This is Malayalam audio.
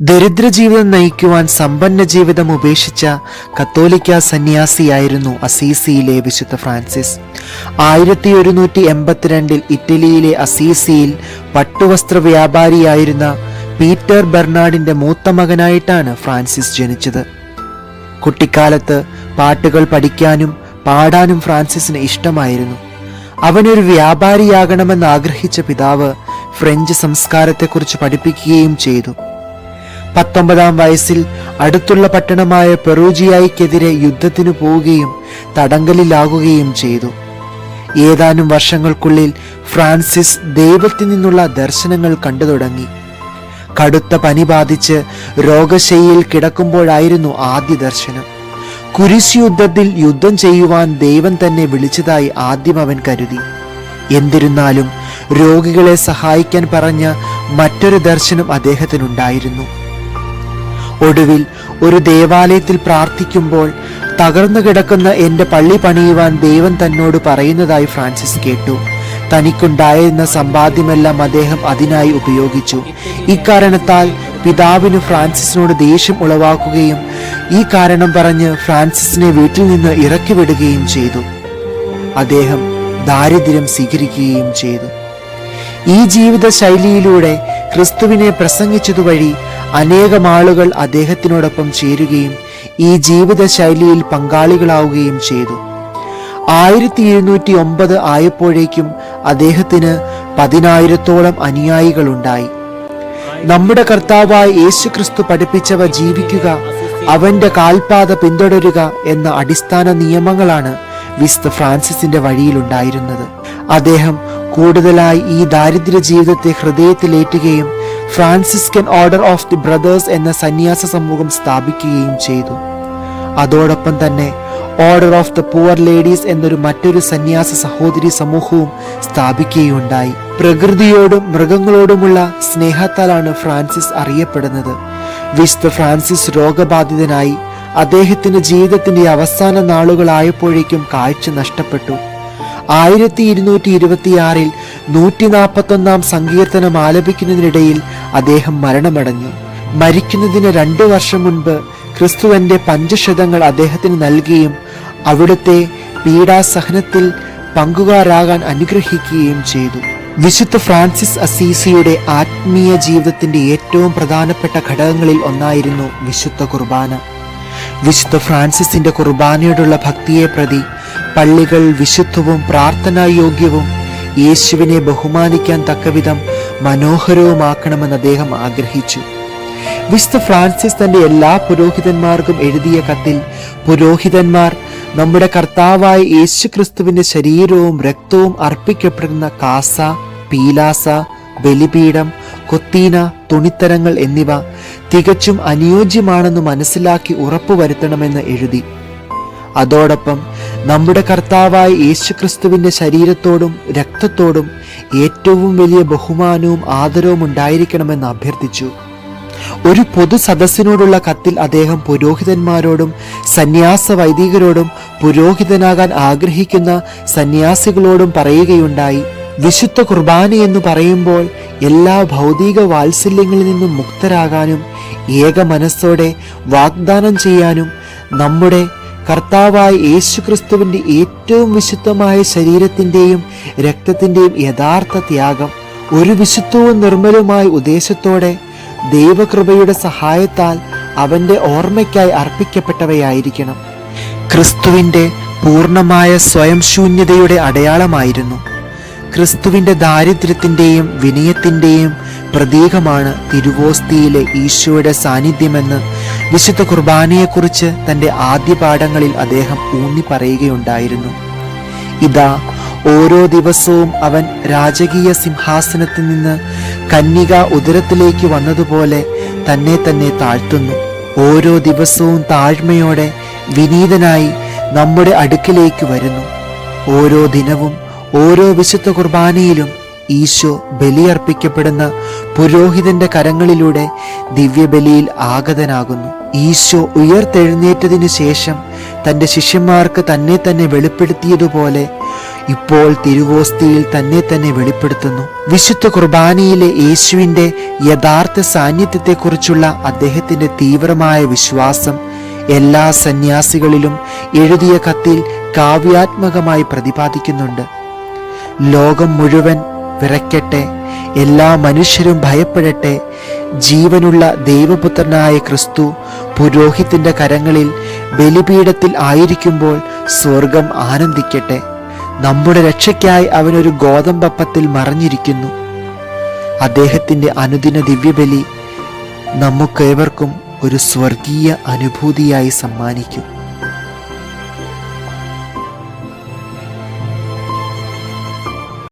ദരിദ്ര ജീവിതം നയിക്കുവാൻ സമ്പന്ന ജീവിതം ഉപേക്ഷിച്ച കത്തോലിക്ക സന്യാസിയായിരുന്നു അസീസിയിലെ വിശുദ്ധ ഫ്രാൻസിസ്. ആയിരത്തി ഒരുന്നൂറ്റി എൺപത്തിരണ്ടിൽ ഇറ്റലിയിലെ അസീസിയിൽ പട്ടുവസ്ത്ര വ്യാപാരിയായിരുന്ന പീറ്റർ ബെർണാഡിന്റെ മൂത്ത മകനായിട്ടാണ് ഫ്രാൻസിസ് ജനിച്ചത്. കുട്ടിക്കാലത്ത് പാട്ടുകൾ പഠിക്കാനും പാടാനും ഫ്രാൻസിസിന് ഇഷ്ടമായിരുന്നു. അവനൊരു വ്യാപാരിയാകണമെന്ന് ആഗ്രഹിച്ച പിതാവ് ഫ്രഞ്ച് സംസ്കാരത്തെക്കുറിച്ച് പഠിപ്പിക്കുകയും ചെയ്തു. പത്തൊമ്പതാം വയസ്സിൽ അടുത്തുള്ള പട്ടണമായ പെറൂജിയായിക്കെതിരെ യുദ്ധത്തിനു പോവുകയും തടങ്കലിലാകുകയും ചെയ്തു. ഏതാനും വർഷങ്ങൾക്കുള്ളിൽ ഫ്രാൻസിസ് ദൈവത്തിൽ നിന്നുള്ള ദർശനങ്ങൾ കണ്ടു തുടങ്ങി. കടുത്ത പനി ബാധിച്ച് രോഗശൈലിയിൽ കിടക്കുമ്പോഴായിരുന്നു ആദ്യ ദർശനം. കുരിശ് യുദ്ധത്തിൽ യുദ്ധം ചെയ്യുവാൻ ദൈവം തന്നെ വിളിച്ചതായി ആദ്യം അവൻ കരുതി. എന്നിരുന്നാലും രോഗികളെ സഹായിക്കാൻ പറഞ്ഞ മറ്റൊരു ദർശനം അദ്ദേഹത്തിനുണ്ടായിരുന്നു. ഒടുവിൽ ഒരു ദേവാലയത്തിൽ പ്രാർത്ഥിക്കുമ്പോൾ തകർന്നു കിടക്കുന്ന എന്റെ പള്ളി പണിയുവാൻ ദൈവം തന്നോട് പറയുന്നതായി ഫ്രാൻസിസ് കേട്ടു. തനിക്കുണ്ടായിരുന്ന സമ്പാദ്യമെല്ലാം അദ്ദേഹം അതിനായി ഉപയോഗിച്ചു. ഇക്കാരണത്താൽ പിതാവിന് ഫ്രാൻസിസിനോട് ദേഷ്യം ഉളവാക്കുകയും ഈ കാരണം പറഞ്ഞ് ഫ്രാൻസിസിനെ വീട്ടിൽ നിന്ന് ഇറക്കിവിടുകയും ചെയ്തു. അദ്ദേഹം ദാരിദ്ര്യം സ്വീകരിക്കുകയും ചെയ്തു. ഈ ജീവിത ശൈലിയിലൂടെ ക്രിസ്തുവിനെ പ്രസംഗിച്ചതുവഴി അനേകം ആളുകൾ അദ്ദേഹത്തിനോടൊപ്പം ചേരുകയും ഈ ജീവിതശൈലിയിൽ പങ്കാളികളാവുകയും ചെയ്തു. ആയിരത്തി എഴുന്നൂറ്റി ഒമ്പത് ആയപ്പോഴേക്കും അദ്ദേഹത്തിന് പതിനായിരത്തോളം അനുയായികളുണ്ടായി. നമ്മുടെ കർത്താവായ യേശു ക്രിസ്തു പഠിപ്പിച്ചവ ജീവിക്കുക അവന്റെ കാൽപാത പിന്തുടരുക എന്ന അടിസ്ഥാന നിയമങ്ങളാണ് വിസ്ത ഫ്രാൻസിസിന്റെ വഴിയിലുണ്ടായിരുന്നത്. അദ്ദേഹം കൂടുതലായി ഈ ദാരിദ്ര്യ ജീവിതത്തെ ഹൃദയത്തിലേറ്റുകയും Franciscan order of the brothers എന്ന സന്യാസ സമൂഹം സ്ഥാപിക്കുകയും ചെയ്തു. അതോടൊപ്പം തന്നെ order of the poor ladies എന്നൊരു മറ്റൊരു സന്യാസ സഹോദരി സമൂഹവും സ്ഥാപിക്കുകയുണ്ടായി. പ്രകൃതിയോടും മൃഗങ്ങളോടുമുള്ള സ്നേഹത്താലാണ് ഫ്രാൻസിസ് അറിയപ്പെടുന്നത്. വിശുദ്ധ ഫ്രാൻസിസ് രോഗബാധിതനായി അദ്ദേഹത്തിന്റെ ജീവിതത്തിന്റെ അവസാന നാളുകളായപ്പോഴേക്കും കാഴ്ച നഷ്ടപ്പെട്ടു. ആയിരത്തി ഇരുന്നൂറ്റി ഇരുപത്തിയാറിൽ നൂറ്റി നാൽപ്പത്തൊന്നാം സങ്കീർത്തനം ആലപിക്കുന്നതിനിടയിൽ അദ്ദേഹം മരണമടഞ്ഞു. മരിക്കുന്നതിന് രണ്ട് വർഷം മുൻപ് ക്രിസ്തുവന്റെ പഞ്ചശതങ്ങൾ അദ്ദേഹത്തിന് നൽകുകയും അവിടുത്തെ പീഡാസഹനത്തിൽ പങ്കുകാരാകാൻ അനുഗ്രഹിക്കുകയും ചെയ്തു. വിശുദ്ധ ഫ്രാൻസിസ് അസീസിയുടെ ആത്മീയ ജീവിതത്തിന്റെ ഏറ്റവും പ്രധാനപ്പെട്ട ഘടകങ്ങളിൽ ഒന്നായിരുന്നു വിശുദ്ധ കുർബാന. വിശുദ്ധ ഫ്രാൻസിസിന്റെ കുർബാനയോടുള്ള ഭക്തിയെ പ്രതി പള്ളികൾ വിശുദ്ധവും പ്രാർത്ഥനായോഗ്യവും യേശുവിനെ ബഹുമാനിക്കാൻ തക്കവിധം മനോഹരവുമാക്കണമെന്ന് അദ്ദേഹം ആഗ്രഹിച്ചു. വിശുദ്ധ ഫ്രാൻസിസ് തന്റെ എല്ലാ പുരോഹിതന്മാർക്കും എഴുതിയ കത്തിൽ പുരോഹിതന്മാർ നമ്മുടെ കർത്താവായ യേശു ക്രിസ്തുവിന്റെ ശരീരവും രക്തവും അർപ്പിക്കപ്പെടുന്ന കാസ പീലാസ ബലിപീഠം കൊത്തീന തുണിത്തരങ്ങൾ എന്നിവ തികച്ചും അനുയോജ്യമാണെന്ന് മനസ്സിലാക്കി ഉറപ്പുവരുത്തണമെന്ന് എഴുതി. അതോടൊപ്പം നമ്മുടെ കർത്താവായ യേശുക്രിസ്തുവിന്റെ ശരീരത്തോടും രക്തത്തോടും ഏറ്റവും വലിയ ബഹുമാനവും ആദരവും ഉണ്ടായിരിക്കണമെന്ന് അഭ്യർത്ഥിച്ചു. ഒരു പൊതു സദസ്സിനോടുള്ള കത്തിൽ അദ്ദേഹം പുരോഹിതന്മാരോടും സന്യാസ വൈദികരോടും പുരോഹിതനാകാൻ ആഗ്രഹിക്കുന്ന സന്യാസികളോടും പറയുകയുണ്ടായി. വിശുദ്ധ കുർബാന എന്ന് പറയുമ്പോൾ എല്ലാ ഭൗതിക വാത്സല്യങ്ങളിൽ നിന്നും മുക്തരാകാനും ഏക മനസ്സോടെ വാഗ്ദാനം ചെയ്യാനും നമ്മുടെ കർത്താവായ യേശുക്രിസ്തുവിന്റെ ഏറ്റവും വിശുദ്ധമായ ശരീരത്തിന്റെയും രക്തത്തിന്റെയും യഥാർത്ഥ ത്യാഗം ഒരു വിശുദ്ധവും നിർമ്മലവുമായ ഉദ്ദേശത്തോടെ ദൈവകൃപയുടെ സഹായത്താൽ അവന്റെ ഓർമ്മയ്ക്കായി അർപ്പിക്കപ്പെട്ടവയായിരിക്കണം. ക്രിസ്തുവിന്റെ പൂർണമായ സ്വയം ശൂന്യതയുടെ അടയാളമായിരുന്നു. ക്രിസ്തുവിന്റെ ദാരിദ്ര്യത്തിന്റെയും വിനയത്തിന്റെയും പ്രതീകമാണ് തിരുവോസ്തിയിലെ ഈശോയുടെ സാന്നിധ്യമെന്ന് വിശുദ്ധ കുർബാനയെക്കുറിച്ച് തന്റെ ആദ്യ പാഠങ്ങളിൽ അദ്ദേഹം ഊന്നി പറയുകയുണ്ടായിരുന്നു ഇതാ ഓരോ ദിവസവും അവൻ രാജകീയ സിംഹാസനത്തിൽ നിന്ന് കന്യക ഉദരത്തിലേക്ക് വന്നതുപോലെ തന്നെ തന്നെ താഴ്ത്തുന്നു. ഓരോ ദിവസവും താഴ്മയോടെ വിനീതനായി നമ്മുടെ അടുക്കിലേക്ക് വരുന്നു. ഓരോ ദിനവും ഓരോ വിശുദ്ധ കുർബാനയിലും ഈശോ ബലിയർപ്പിക്കപ്പെടുന്ന പുരോഹിതന്റെ കരങ്ങളിലൂടെ ദിവ്യബലിയിൽ ആഗതനാകുന്നു. ഈശോ ഉയർത്തെഴുന്നേറ്റതിനു ശേഷം തന്റെ ശിഷ്യന്മാർക്ക് തന്നെ തന്നെ വെളിപ്പെടുത്തിയതുപോലെ ഇപ്പോൾ തിരുവോസ്തിയിൽ തന്നെ തന്നെ വെളിപ്പെടുത്തുന്നു. വിശുദ്ധ കുർബാനയിലെ യേശുവിന്റെ യഥാർത്ഥ സാന്നിധ്യത്തെക്കുറിച്ചുള്ള അദ്ദേഹത്തിന്റെ തീവ്രമായ വിശ്വാസം എല്ലാ സന്യാസികളിലും എഴുതിയ കത്തിൽ കാവ്യാത്മകമായി പ്രതിപാദിക്കുന്നുണ്ട്. ലോകം മുഴുവൻ വിറയ്ക്കട്ടെ എല്ലാ മനുഷ്യരും ഭയപ്പെടട്ടെ. ജീവനുള്ള ദൈവപുത്രനായ ക്രിസ്തു പുരോഹിത്തിന്റെ കരങ്ങളിൽ ബലിപീഠത്തിൽ ആയിരിക്കുമ്പോൾ സ്വർഗം ആനന്ദിക്കട്ടെ. നമ്മുടെ രക്ഷയ്ക്കായി അവനൊരു ഗോതമ്പപ്പത്തിൽ മറഞ്ഞിരിക്കുന്നു. അദ്ദേഹത്തിന്റെ അനുദിന ദിവ്യബലി നമുക്കേവർക്കും ഒരു സ്വർഗീയ അനുഭൂതിയായി സമ്മാനിക്കും.